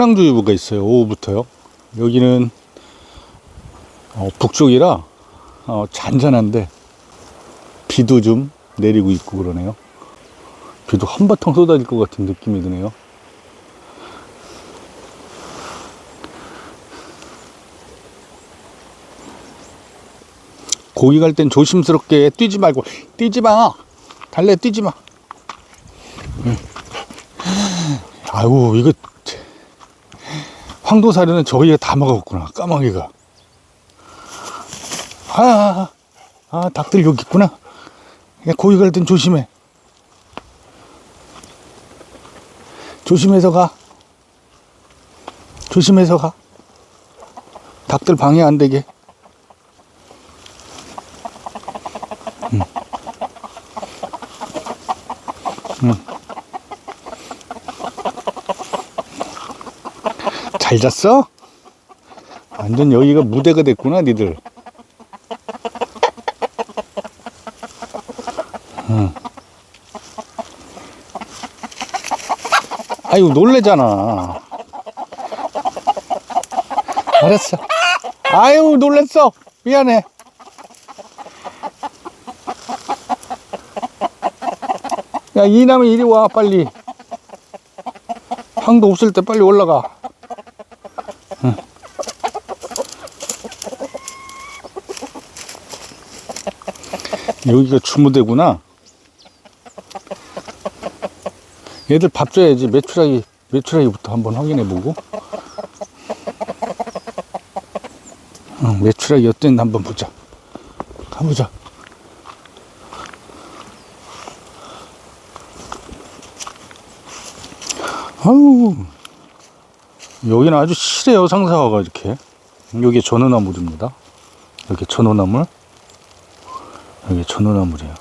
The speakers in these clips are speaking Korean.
풍랑주의보가 있어요. 오후부터요. 여기는 어, 북쪽이라 어, 잔잔한데 비도 좀 내리고 있고 그러네요. 비도 한바탕 쏟아질 것 같은 느낌이 드네요. 고기 갈 땐 조심스럽게 뛰지 말고 뛰지 마. 달래 뛰지 마. 응. 아이고 이거 황도사료는 저기가 다 먹었구나 까마귀가. 아, 아, 아 닭들 여기 있구나. 야, 고기 갈 땐 조심해. 조심해서 가. 조심해서 가. 닭들 방해 안 되게. 잘 잤어? 완전 여기가 무대가 됐구나, 니들. 응. 아유, 놀래잖아. 알았어. 아유, 놀랬어. 미안해. 야, 이남이 이리 와, 빨리. 황도 없을 때 빨리 올라가. 여기가 주무대구나. 얘들 밥 줘야지. 메추라기, 메추라기부터 한번 확인해보고. 응, 메추라기 어땠나 한번 보자. 가보자. 아우, 여기는 아주 실해요, 상사화가 이렇게. 여기 전원나물입니다. 여기 전원나물. 여기 전원나물이에요.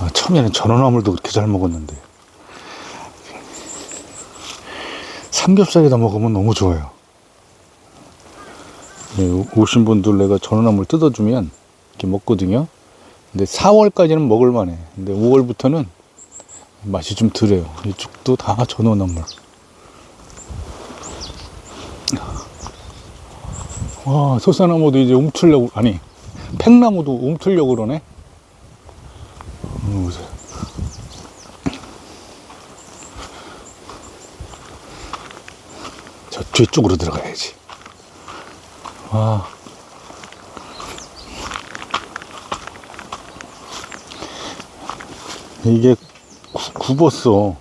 아, 처음에는 전원나물도 그렇게 잘 먹었는데. 삼겹살에다 먹으면 너무 좋아요. 예, 오신 분들 내가 전원나물 뜯어주면 이렇게 먹거든요. 근데 4월까지는 먹을만해. 근데 5월부터는 맛이 좀 덜해요. 이쪽도 다 전원나물. 와, 소사나무도 이제 움틀려고, 아니, 팽나무도 움틀려고 그러네. 어, 보세요. 저 뒤쪽으로 들어가야지. 와. 이게 구, 굽었어.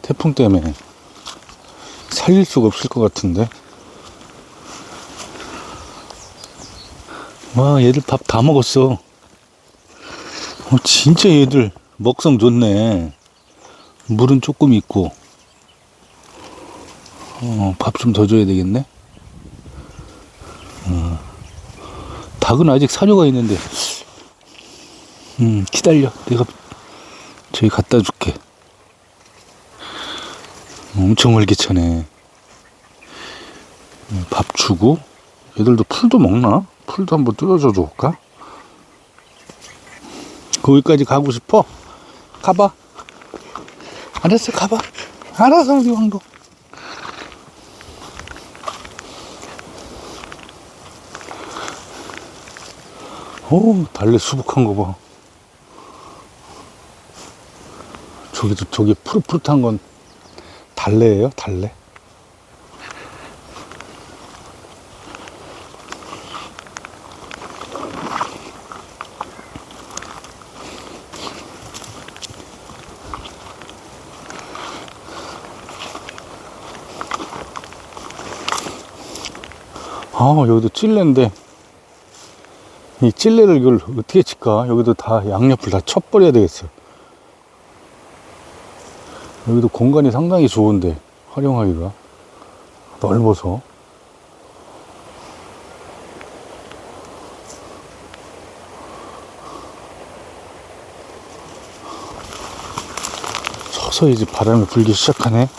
태풍 때문에. 살릴 수가 없을 것 같은데. 와, 얘들 밥 다 먹었어. 어, 진짜 얘들 먹성 좋네. 물은 조금 있고. 어, 밥 좀 더 줘야 되겠네. 어, 닭은 아직 사료가 있는데. 음, 기다려. 내가 저기 갖다 줄게. 엄청 활기차네. 음, 밥 주고, 얘들도 풀도 먹나? 풀도 한번 뜯어줘 줄까? 거기까지 가고 싶어? 가봐. 알았어, 가봐. 알았어, 우리 왕도. 오, 달래 수북한 거 봐. 저기도 저기 푸릇푸릇한 건 달래예요, 달래. 아, 여기도 찔레인데, 이 찔레를 이걸 어떻게 칠까? 여기도 다 양옆을 다 쳐버려야 되겠어. 여기도 공간이 상당히 좋은데, 활용하기가. 넓어서. 서서히 이제 바람이 불기 시작하네.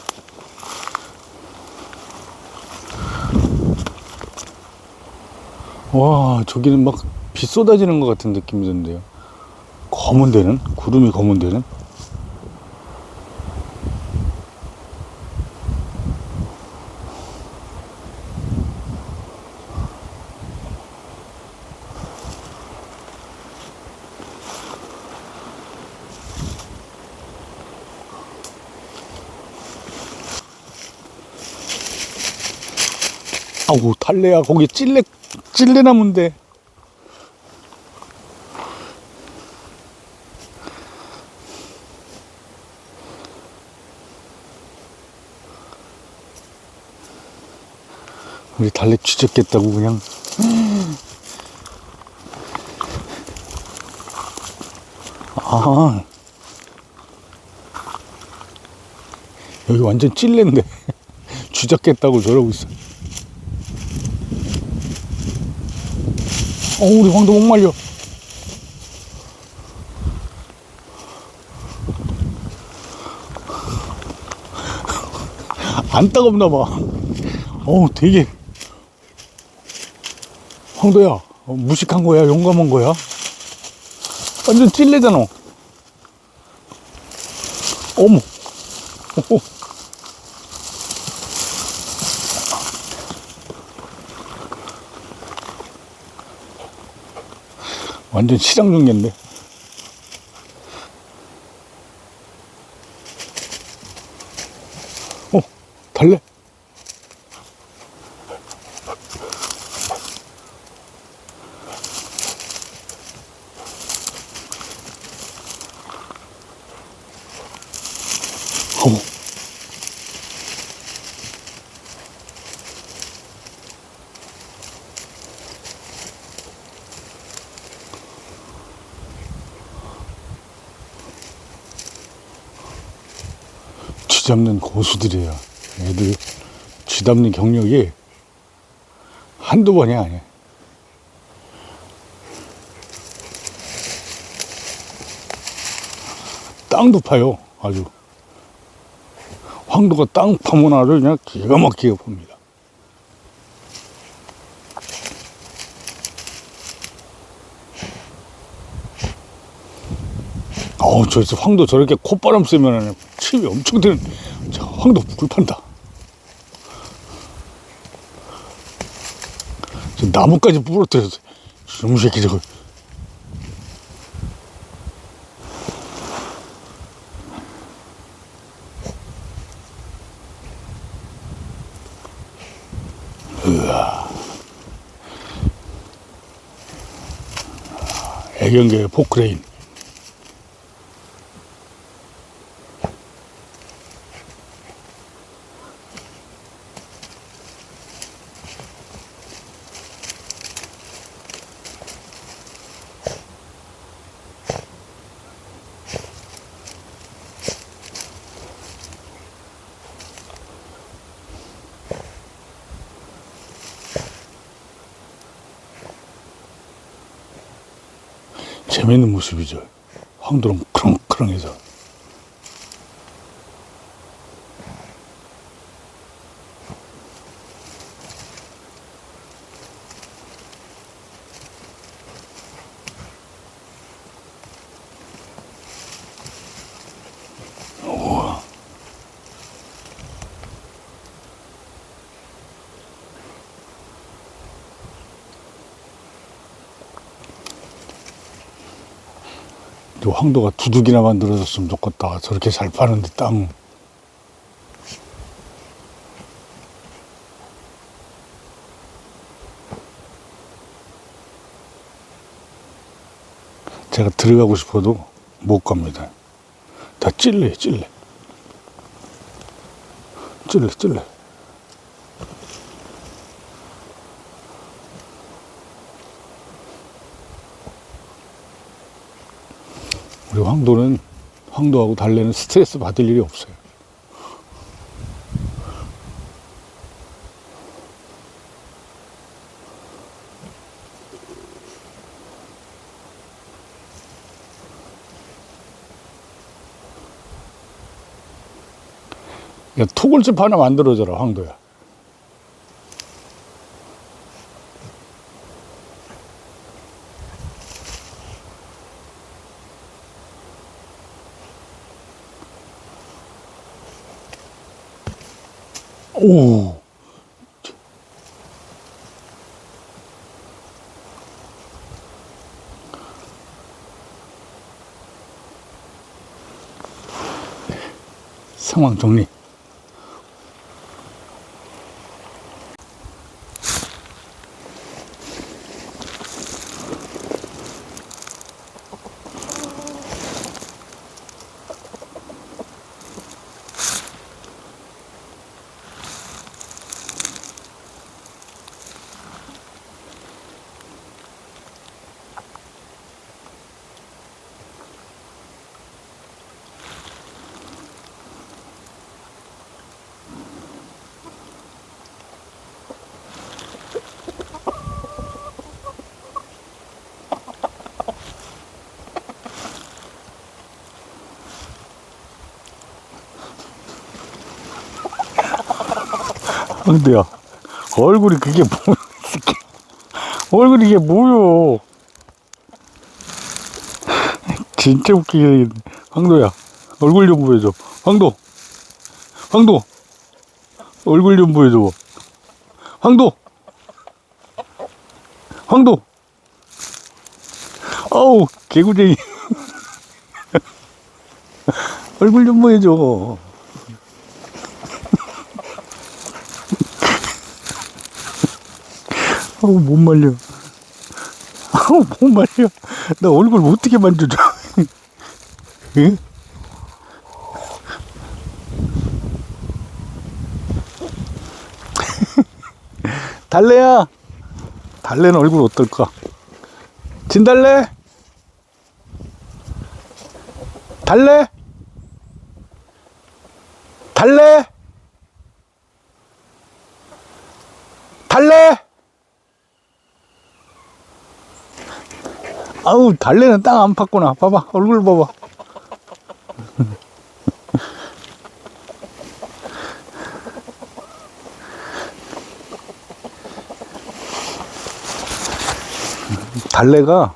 와 저기는 막 비 쏟아지는 것 같은 느낌이 드는데요. 검은 데는? 구름이 검은 데는? 아우 달래야 거기 찔레 찔레나무인데. 우리 달래 쥐잡겠다고 그냥. 아. 여기 완전 찔레인데. 쥐잡겠다고 저러고 있어 어 우리 황도 못 말려. 안 따갑나 봐. 어우 되게. 황도야 어, 무식한 거야? 용감한 거야? 완전 찔레잖아. 어머. 오. 완전 시장 종류인데. 어 달래 쥐잡는 고수들이에요. 애들 쥐잡는 경력이 한두 번이 아니야. 땅도 파요. 아주. 황도가 땅 아주 그냥 기가 막히게 팝니다. 어우, 저기서 황도 저렇게 콧바람 쐬면 침이 엄청 드는, 저 황도 불판다. 저 나무까지 부러뜨렸어. 이 새끼 저거. 애경계 포크레인. 재밌는 모습이죠. 황도랑 크렁크렁해서. 황도가 두둑이나 만들어졌으면 좋겠다. 저렇게 잘 파는데 땅. 제가 들어가고 싶어도 못 갑니다. 다 찔레, 찔레. 찔레, 찔레. 황도는 황도하고 달래는 스트레스 받을 일이 없어요. 야, 토굴집 하나 만들어줘라, 황도야. 오. 상황 정리. 황도야 얼굴이 그게 뭐야. 얼굴이 이게 뭐요? 진짜 웃기게 황도야 얼굴 좀 보여줘. 황도 황도 얼굴 좀 보여줘. 황도 황도. 어우 개구쟁이. 얼굴 좀 보여줘 아우 못 말려. 아우 못 말려. 나 얼굴 어떻게 만져줘? 응? 달래야. 달래는 얼굴 어떨까? 진달래? 달래? 달래 아우 달래는 땅 안 팠구나. 봐봐 얼굴 봐봐. 달래가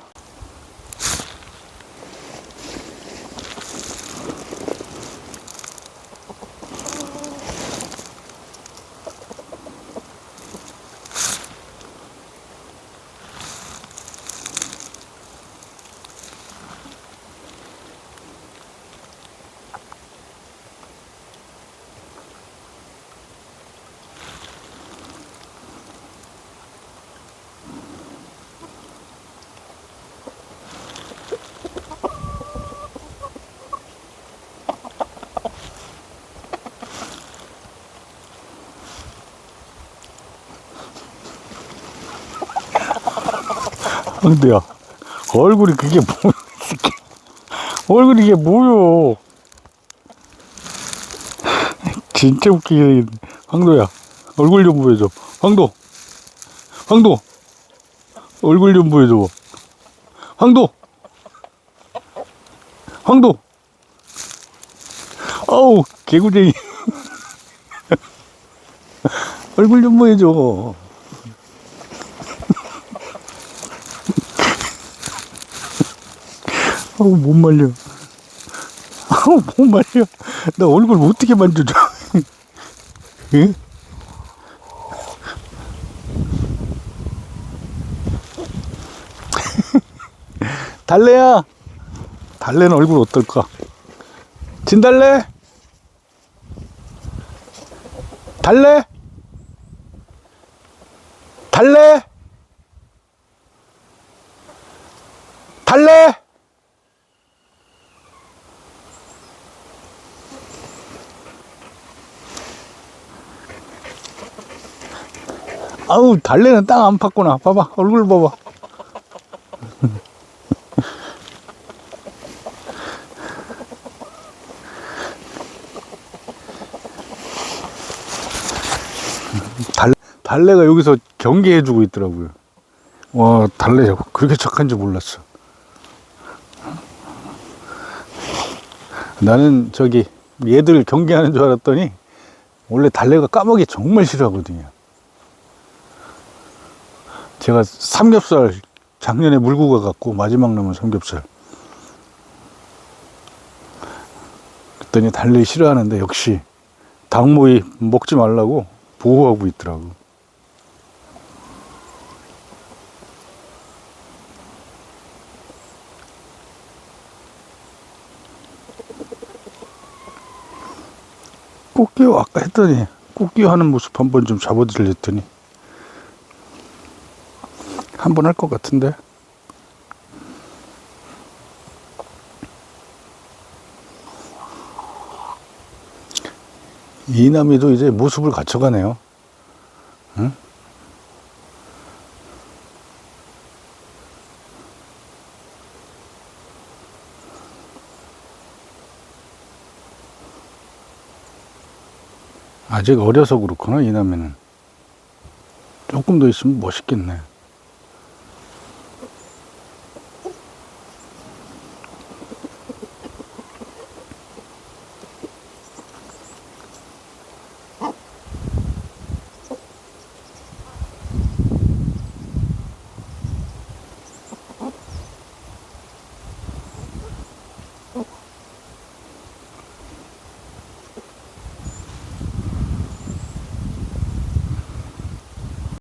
황도야 얼굴이 그게 뭐야. 얼굴이 이게 뭐요? 진짜 웃기게 황도야 얼굴 좀 보여줘. 황도 황도 얼굴 좀 보여줘. 황도 황도. 어우 개구쟁이. 얼굴 좀 보여줘 아우 못 말려. 아우 못 말려. 나 얼굴 어떻게 만져줘? 응? 달래야. 달래는 얼굴 어떨까? 진달래? 달래? 달래 아우 달래는 땅 안 팠구나. 봐봐 얼굴 봐봐. 달, 달래가 여기서 경계해주고 있더라고요. 와 달래 그렇게 착한 줄 몰랐어. 나는 저기 얘들 경계하는 줄 알았더니 원래 달래가 까마귀 정말 싫어하거든요 제가 삼겹살 작년에 물고 가갖고 마지막 남은 삼겹살. 그랬더니 달래 싫어하는데 역시 닭모이 먹지 말라고 보호하고 있더라고. 꽃기호 아까 했더니 꽃기호 하는 모습 한번 좀 잡아드리려 했더니 한 번 할 것 같은데. 이남이도 이제 모습을 갖춰가네요. 응? 아직 어려서 그렇구나 이남이는. 조금 더 있으면 멋있겠네